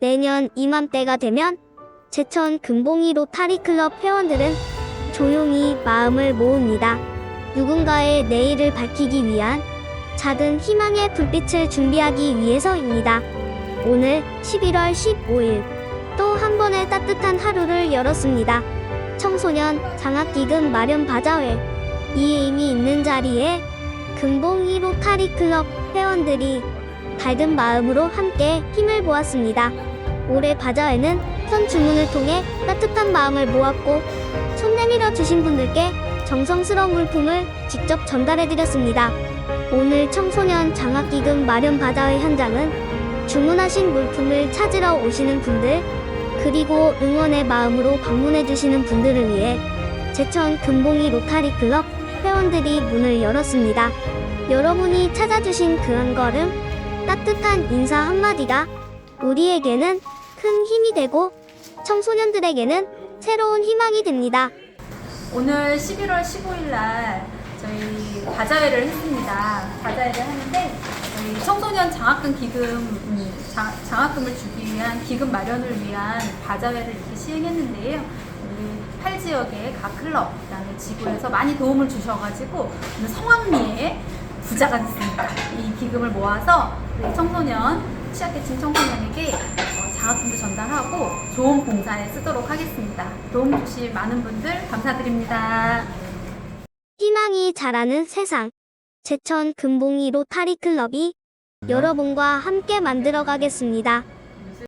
내년 이맘때가 되면 제천 금봉이 로타리 클럽 회원들은 조용히 마음을 모읍니다. 누군가의 내일을 밝히기 위한 작은 희망의 불빛을 준비하기 위해서입니다. 오늘 11월 15일 또 한 번의 따뜻한 하루를 열었습니다. 청소년 장학기금 마련 바자회 이 의미 있는 자리에 금봉이 로타리 클럽 회원들이 밝은 마음으로 함께 힘을 모았습니다. 올해 바자회는 선 주문을 통해 따뜻한 마음을 모았고 손 내밀어 주신 분들께 정성스러운 물품을 직접 전달해 드렸습니다. 오늘 청소년 장학기금 마련 바자회 현장은 주문하신 물품을 찾으러 오시는 분들 그리고 응원의 마음으로 방문해 주시는 분들을 위해 제천 금봉이 로타리 클럽 회원들이 문을 열었습니다. 여러분이 찾아주신 그 한 걸음 따뜻한 인사 한마디가 우리에게는 큰 힘이 되고 청소년들에게는 새로운 희망이 됩니다. 오늘 11월 15일 날 저희 바자회를 했습니다. 바자회를 하는데 저희 청소년 장학금 기금 음, 장, 장학금을 주기 위한 기금 마련을 위한 바자회를 이렇게 시행했는데요. 우리 팔 지역의 각 클럽, 그다음에 지구에서 많이 도움을 주셔가지고 성황리에 부자가 됐습니다. 이 기금을 모아서 청소년 취약계층 청소년에게 어, 장학금도 전달하고 좋은 봉사에 쓰도록 하겠습니다. 도움 주실 많은 분들 감사드립니다. 희망이 자라는 세상. 제천 금봉이 로타리 클럽이 여러분과 함께 만들어 가겠습니다.